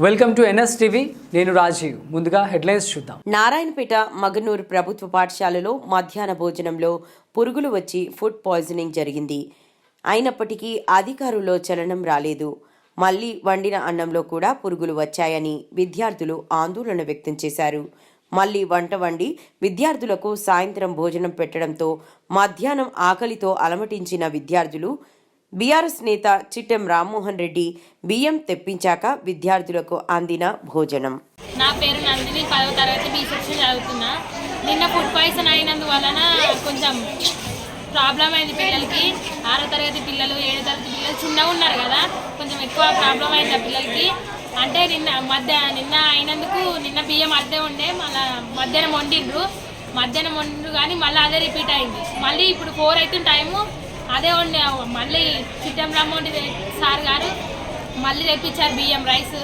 Welcome to NS TV. నేను రాజీవ్. ముందుగా headlines చూద్దాం. నారాయణపేట మగనూరు ప్రభుత్వ పాఠశాలలో మధ్యాహ్న భోజనంలో పురుగులు వచ్చి ఫుడ్ పాయిజనింగ్ జరిగింది. అయినప్పటికీ అధికారుల్లో చలనం రాలేదు. మళ్ళీ వండిన అన్నంలో కూడా పురుగులు వచ్చాయని విద్యార్థులు ఆందోళన వ్యక్తం చేశారు. మళ్ళీ వంట వండి విద్యార్థులకు సాయంత్రం భోజనం పెట్టడంతో మధ్యాహ్నం ఆకలితో అలమటించిన విద్యార్థులు బీఆర్ఎస్ నేత చిట్టెం రామ్మోహన్ రెడ్డి బియ్యం తెప్పించాక విద్యార్థులకు అందిన భోజనం. నా పేరు నందిని పదవ తరగతి బి సెక్షన్ చదువుతున్నా. నిన్న ఫుడ్ పాయిజన్ అయినందువలన కొంచెం ప్రాబ్లం అయింది పిల్లలకి. ఆరో తరగతి పిల్లలు ఏడో తరగతి పిల్లలు చిన్నగా ఉన్నారు కదా కొంచెం ఎక్కువ ప్రాబ్లం అయింది ఆ పిల్లలకి. అంటే నిన్న మధ్య నిన్న అయినందుకు నిన్న బియ్యం అద్దె ఉండే మళ్ళీ మధ్యాహ్నం వండిండ్రు మధ్యాహ్నం వండు కానీ మళ్ళీ అదే రిపీట్ అయింది. మళ్ళీ ఇప్పుడు ఫోర్ అవుతుంది టైము అదే వండే మళ్ళీ చిట్టం రామోండి సార్ గారు మళ్ళీ తెప్పించారు బియ్యం రైస్.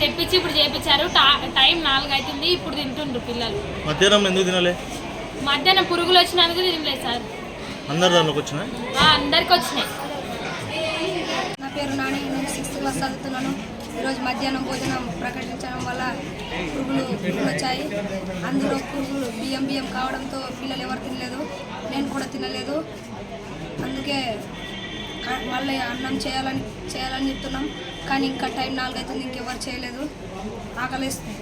తెప్పించి ఇప్పుడు చేపించారు. టా- టైం నాలుగు అవుతుంది ఇప్పుడు తింటుండ్రు పిల్లలు. మధ్యాహ్నం ఎందుకు తినలే? మధ్యాహ్నం పురుగులు వచ్చినందుకు తినలేదు సార్. అందరు దానిలోకి వచ్చినా ఆ, అందరికి వచ్చినాయి. నా పేరు నాని నేను సిక్స్త్ క్లాస్ చదువుతున్నాను. ఈరోజు మధ్యాహ్నం భోజనం ప్రకటించడం వల్ల పురుగులు పురుగులు వచ్చాయి. అందులో పురుగులు బియ్యం బియ్యం కావడంతో పిల్లలు ఎవరు తినలేదు. నేను కూడా తినలేదు. అందుకే మళ్ళీ అన్నం చేయాలని చేయాలని చెప్తున్నాం. కానీ ఇంకా టైం నాలుగు అవుతుంది ఇంకెవరు చేయలేదు. ఆకలిస్తుంది.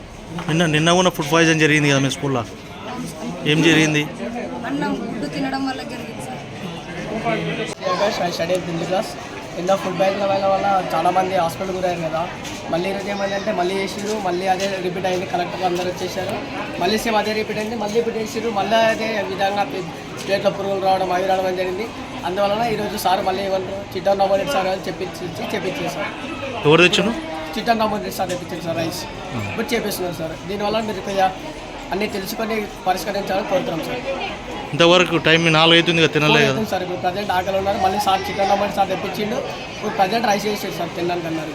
నిన్న నిన్న కూడా ఫుడ్ పాయిజన్ జరిగింది కదా మీ స్కూల్లో? ఏం జరిగింది? అన్నం గుడ్డు తినడం వల్ల జరిగింది సార్. స్టడీ టెన్త్ క్లాస్ కింద ఫుడ్ బ్యాగ్ల వల్ల వల్ల చాలా మంది హాస్పిటల్ గురయ్యారు కదా. మళ్ళీ ఈరోజు ఏమైందంటే మళ్ళీ చేసిరు మళ్ళీ అదే రిపీట్ అయింది. కరెక్ట్గా అందరూ వచ్చేసారు. మళ్ళీ సేమ్ అదే రిపీట్ అయింది మళ్ళీ రిపీట్ చేసిరు మళ్ళీ అదే విధంగా స్టేట్లో పురుగులు రావడం అవి రావడం జరిగింది. అందువలన ఈరోజు సార్ మళ్ళీ ఏమంటారు చిట్టన్ రామోరెడ్డి సార్ చెప్పించి చెప్పించారు ఎవరు తెచ్చును చిట్టన్ రామోరెడ్డి సార్ తెప్పించారు సార్ రైస్. ఇప్పుడు చేపిస్తున్నారు సార్. దీనివల్ల మీరు కొద్దిగా అన్నీ తెలుసుకొని పరిష్కరించాలని కోరుతున్నాం సార్. ఇంతవరకు టైం నాలుగు అవుతుంది కదా తినలే కదా. అవుతుంది సార్. ఇప్పుడు ప్రజెంట్ ఆకలి ఉన్నారు. మళ్ళీ సార్ చికెన్ టమాటో సార్ తెప్పించిండు. ఇప్పుడు ప్రజెంట్ రైస్ చేసేది సార్ తినడానికి అన్నారు.